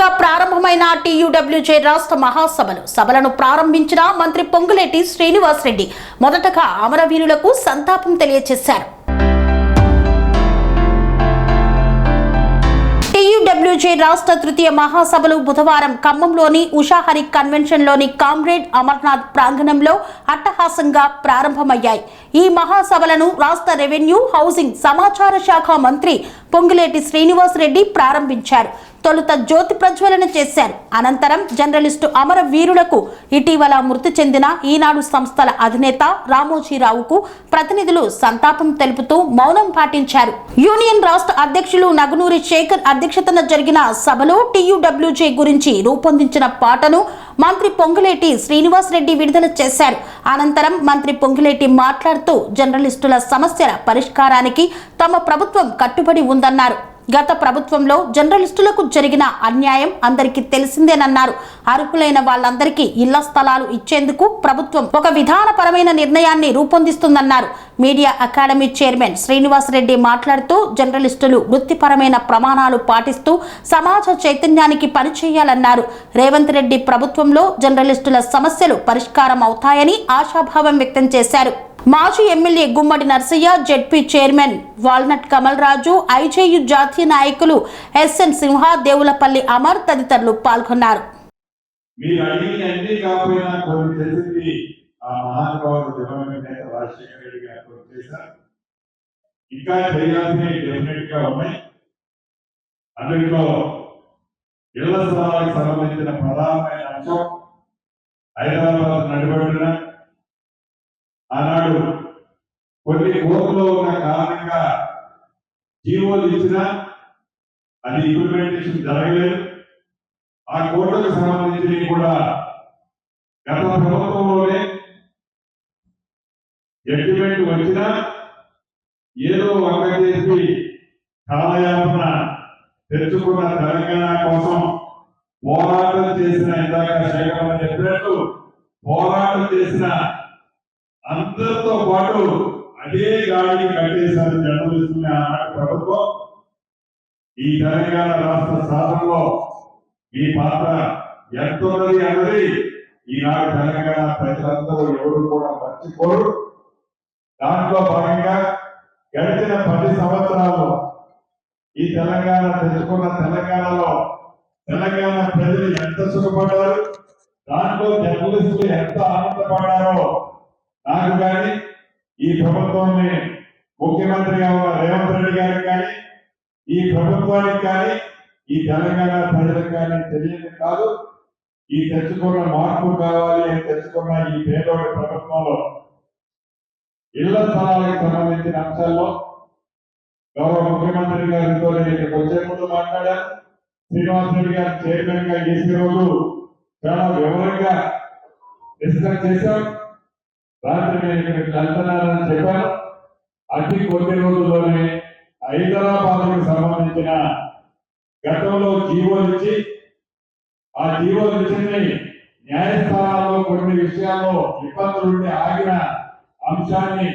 నూతనంగా ప్రారంభమైన టీయూడబ్ల్యూజే రాష్ట్ర మహాసభలు సభలను ప్రారంభించిన మంత్రి పొంగులేటి శ్రీనివాస్ రెడ్డి మొదటగా అమరవీరులకు సంతాపం తెలియజేశారు టీయూడబ్ల్యూజే రాష్ట్ర తృతీయ మహాసభలు బుధవారం ఖమ్మంలోని ఉషాహరి కన్వెన్షన్లోని కామ్రేడ్ అమర్నాథ్ ప్రాంగణంలో అట్టహాసంగా ప్రారంభమయ్యాయి ఈ మహాసభలను రాష్ట్ర రెవెన్యూ హౌసింగ్ సమాచార శాఖ మంత్రి పొంగులేటి శ్రీనివాస్ రెడ్డి ప్రారంభించారు తొలుత జ్యోతి ప్రజ్వలన చేశారు అనంతరం జర్నలిస్టు అమరవీరులకు ఇటీవల మృతి చెందిన ఈనాడు సంస్థల అధినేత రామోజీరావుకు ప్రతినిధులు సంతాపం తెలుపుతూ మౌనం పాటించారు యూనియన్ రాష్ట్ర అధ్యక్షులు నగునూరి శేఖర్ అధ్యక్షతన జరిగిన సభలో టీయూడబ్ల్యూజే గురించి రూపొందించిన పాటను మంత్రి పొంగులేటి శ్రీనివాసరెడ్డి విడుదల చేశారు అనంతరం మంత్రి పొంగులేటి మాట్లాడుతూ జర్నలిస్టుల సమస్యల పరిష్కారానికి తమ ప్రభుత్వం కట్టుబడి ఉందన్నారు గత ప్రభుత్వంలో జర్నలిస్టులకు జరిగిన అన్యాయం అందరికీ తెలిసిందేనన్నారు అర్హులైన వాళ్ళందరికీ ఇళ్ల స్థలాలు ఇచ్చేందుకు ప్రభుత్వం ఒక విధానపరమైన నిర్ణయాన్ని రూపొందిస్తుందన్నారు media academy chairman Srinivas Reddy మాట్లాడుతూ జర్నలిస్టులు వృత్తిపరమైన ప్రమాణాలు పాటిస్తూ సమాజ చైతన్యానికి పనిచేయాలన్నారు రేవంత్ రెడ్డి ప్రభుత్వంలో జర్నలిస్టుల సమస్యలు పరిష్కారం అవుతాయని ఆశాభావం వ్యక్తం చేశారు మాజీ MLA Gummadi Narsaiah ZP chairman walnut Kamal Raju IJU జాతీయ నాయకులు ఎస్ఎన్ సింహ దేవులపల్లి అమర్ తదితరులు పాల్గొన్నారు హైదరాబాద్ అన్నాడు కొన్ని కోర్టులో ఉన్న కారణంగా జీవోలు ఇచ్చినా అది ఇంప్లిమెంటేషన్ జరగలేదు ఆ కోర్టులకు సంబంధించినవి కూడా గత ప్రభుత్వంలోనే జడ్జిమెంట్ వచ్చినా ఏదో వంక చేసి కాలయాపన తెచ్చుకున్న తెలంగాణ కోసం పోరాటం చేసిన ఇందాక శేఖర్ చెప్పినట్టు పోరాటం చేసిన అందరితో పాటు అదే గాడిని కట్టేశారు జర్నలిస్టుని ప్రభుత్వం ఈ తెలంగాణ రాష్ట్ర శాసనలో మీ పాత్ర ఎంత ఉన్నది అన్నది ఈనాడు తెలంగాణ ప్రజలందరూ ఎవరు కూడా మర్చిపోరు దాంట్లో భాగంగా గడిచిన పది సంవత్సరాలు ఈ తెలంగాణ తెచ్చుకున్న తెలంగాణలో తెలంగాణ ప్రజలు ఎంత సుఖపడ్డారు దాంట్లో జర్నలిస్టులు ఎంత ఆనందపడ్డారో నాకు కానీ ఈ ప్రభుత్వాన్ని ముఖ్యమంత్రి రేవంత్ రెడ్డి గారికి కానీ ఈ ప్రభుత్వానికి కానీ ఈ తెలంగాణ ప్రజలకు కానీ తెలియదు కాదు ఈ తెచ్చుకున్న మార్పు కావాలి అని తెచ్చుకున్న ఈ పేదోడి ప్రభుత్వంలో ఇళ్ల స్థలాలకు సంబంధించిన అంశాల్లో గౌరవ ముఖ్యమంత్రి గారితో నేను ఇక్కడికి వచ్చే ముందు మాట్లాడాను శ్రీనివాసరెడ్డి గారు చైర్మన్ గా చేసే రోజు చాలా వివరంగా డిస్కస్ చేశాం రాత్రి నేను ఇక్కడికి చెప్పాను అతి కొద్ది రోజుల్లోనే హైదరాబాద్కు సంబంధించిన గతంలో జీవోలు ఇచ్చి ఆ జీవోలు ఇచ్చింది న్యాయస్థానాల్లో కొన్ని విషయాల్లో ఇబ్బందులుండి ఆగిన అంశాన్ని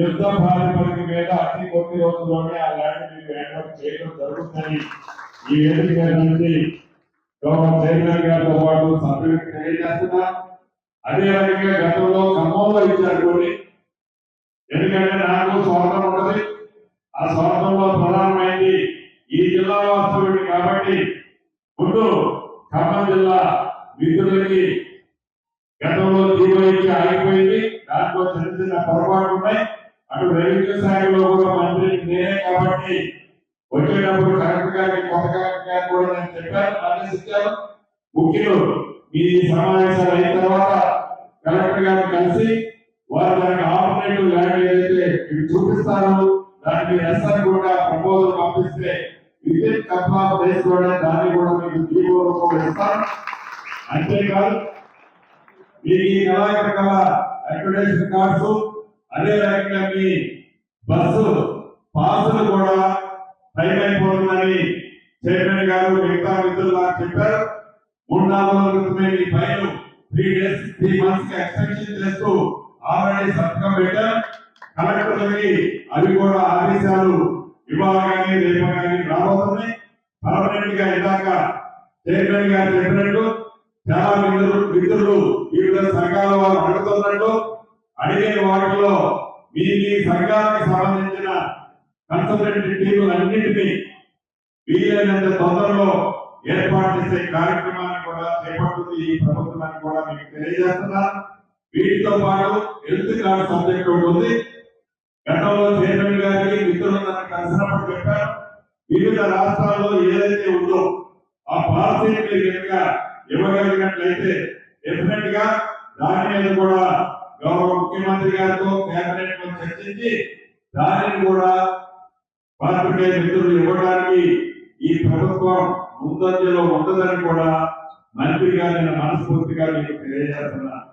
యుద్ధ ప్రాతిపదిక మీద అతి కొద్ది రోజుల్లోనే ఆ ల్యాండ్ మీకు చేయడం జరుగుతుందని ఈ వేదిక నుంచి గౌరవ చైర్మన్ గారితో పాటు సభ్యులకు తెలియజేస్తున్నా అదే రకంగా గతంలో ఖమ్మంలో ఇచ్చినటువంటి ఎందుకంటే నాకు స్వార్థం ఉంటుంది ఆ స్వార్థంలో ప్రధానమైంది ఈ జిల్లా వాస్తవ్యుడు కాబట్టి ముందు ఖమ్మం జిల్లా విధులకి గతంలో తీవ్రించి ఆగిపోయింది దాంట్లో చిన్న చిన్న పొరపాటు ఉన్నాయి అటు రెవెన్యూ శాఖలో కూడా మంత్రి నేనే కాబట్టి వచ్చేటప్పుడు కరెక్ట్ గా కొత్త గారికి కూడా నేను చెప్పాను ముఖ్యులు ఈ సమావేశాలు అయిన తర్వాత కలెక్టర్ గారు కలిసి వారు మనకి ఆపరేటివ్ ల్యాండ్ ఏదైతే ఇవి చూపిస్తారు దానికి ఎస్ఆర్ కూడా ప్రపోజల్ పంపిస్తే విద్యుత్ కథ ప్లేస్ లోనే దాన్ని కూడా మీకు జీవో ఇస్తాం అంతేకాదు మీరు ఈ నెల రకాల అకామిడేషన్ కార్డ్స్ అదే రకంగా మీ బస్సు పాసులు కూడా టైం అయిపోతుందని చైర్మన్ గారు మిగతా మిత్రులు నాకు చెప్పారు మూడు నాలుగు రోజుల క్రితమే చేస్తూ ఆల్రెడీ సబ్ కమిషనర్ కలెక్టర్లకి అవి కూడా ఆదేశాలు ఇవ్వాలి కానీ రేపు కానీ రాబోతున్నాయి పర్మనెంట్ గా ఇందాక చైర్మన్ చెప్పినట్టు చాలా వివిధ సంఘాల వారు అడుగుతున్నట్టు అడిగే వాటిలో మీ మీ సంఘానికి సంబంధించిన కన్సల్టెంట్ టీములు అన్నింటినీ వీలైనంత తొందరలో ఏర్పాటు చేసే కార్యక్రమాన్ని కూడా చేపడుతుంది ఈ ప్రభుత్వాన్ని కూడా మీకు తెలియజేస్తున్నా వీటితో పాటు హెల్త్ కార్డు సబ్జెక్ట్ ఒకటి ఉంది గతంలో చైర్మన్ గారికి మిత్రులందరూ కలిసినప్పుడు చెప్పారు వివిధ రాష్ట్రాల్లో ఏదైతే ఉందో ఆ పాలసీ కనుక ఇవ్వగలిగినట్లయితే డెఫినెట్ గా దాని మీద కూడా గౌరవ ముఖ్యమంత్రి గారితో కేబినెట్ లో చర్చించి దానిని కూడా పాత్రికేయ మిత్రులు ఇవ్వడానికి ఈ ప్రభుత్వం ముందంజలో ఉండదని కూడా మంత్రిగా నేను మనస్ఫూర్తిగా మీకు తెలియజేస్తున్నాను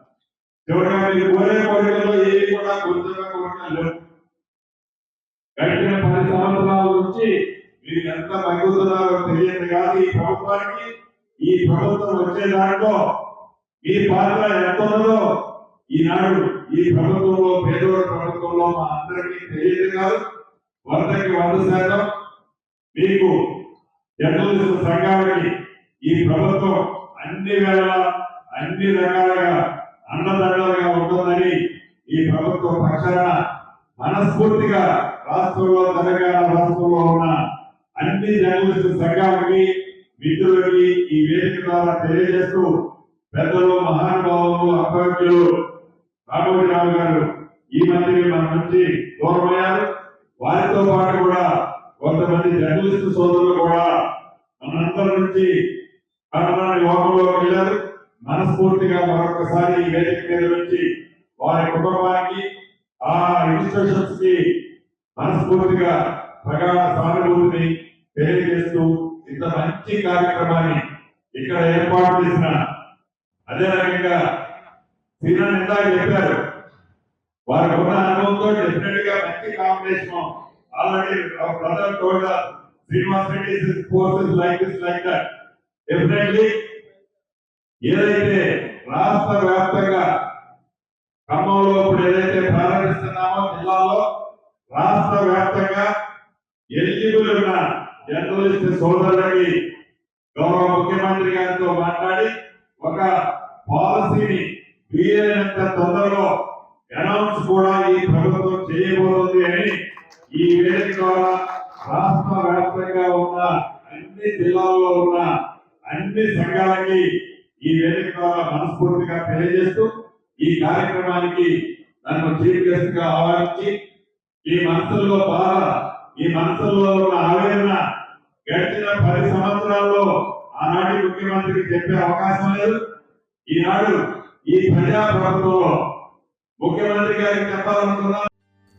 చివరిగా కోరే కోరికల్లో ఏవి కూడా గుర్తుగా గడిచిన పది సంవత్సరాల నుంచి మీరు ఎంత మరుగుతున్నారో తెలియదు కానీ ఈ ప్రభుత్వానికి ఈ ప్రభుత్వం వచ్చే దాంట్లో మీ పాత్ర ఎంత ఉన్నదో ఈనాడు ఈ ప్రభుత్వంలో పేదోడు ప్రభుత్వంలో మా అందరికీ తెలియదు కాదు వందకి వంద శాతం మీకు జర్నలిస్టు సంఘానికి ఈ ప్రభుత్వం అన్ని వేళ అన్ని రకాలుగా అన్నదండలుగా ఉంటుందని ఈ ప్రభుత్వ పక్షాన మనస్ఫూర్తిగా రాష్ట్రంలో తెలంగాణ రాష్ట్రంలో ఉన్న అన్ని జర్నలిస్టు సంఘాలకి మిత్రులకి ఈ వేదిక ద్వారా తెలియజేస్తూ పెద్దలు మహానుభావులు అభ్యర్థులు రామోజీరావు గారు ఈ మధ్య మన నుంచి దూరమయ్యారు వారితో పాటు కూడా కొంతమంది జర్నలిస్ట్ సోదరులు కూడా మనందరి నుంచి వెళ్ళారు మనస్ఫూర్తిగా మరొకసారి ఈ వేదిక మీద నుంచి వారి కుటుంబానికి ఆ రిజిస్ట్రేషన్స్ కి మనస్ఫూర్తిగా ప్రగాఢ సానుభూతిని తెలియజేస్తూ ఇంత మంచి కార్యక్రమాన్ని ఇక్కడ ఏర్పాటు చేసిన అదే రకంగా సీనా ఇందాక చెప్పారు వారికి ఉన్న అనుభవంతో డెఫినెట్ గా మంచి combination Already our brother told us, Srinivas Reddy's course is like this, like that. Definitely, ఏదైతే రాష్ట్ర వ్యాప్తంగా ఖమ్మంలో ఇప్పుడు ఏదైతే ప్రారంభిస్తున్నామో జిల్లాలో రాష్ట్ర వ్యాప్తంగా ఎలిజిబుల్ ఉన్న జర్నలిస్ట్ సోదరులకి గౌరవ ముఖ్యమంత్రి గారితో మాట్లాడి ఒక పాలసీని వీలైనంత తొందరలో అనౌన్స్ కూడా ఈ ప్రభుత్వం చేయబోతుంది ఈ వేదిక ద్వారా రాష్ట్ర వ్యాప్తంగా ఉన్న అన్ని జిల్లాల్లో ఉన్న అన్ని సంఘాలకి ఈ వేదిక ద్వారా మనస్ఫూర్తిగా తెలియజేస్తూ ఈ కార్యక్రమానికి నన్ను చీఫ్ గెస్ట్ గా ఆహ్వానించి ఈ మనసుల్లో బాధ ఈ మనసుల్లో ఉన్న ఆవేదన గడిచిన పది సంవత్సరాల్లో ఆనాటి ముఖ్యమంత్రికి చెప్పే అవకాశం లేదు ఈనాడు ఈ ప్రజా ప్రభుత్వంలో ముఖ్యమంత్రి గారికి చెప్పాలనుకున్నాం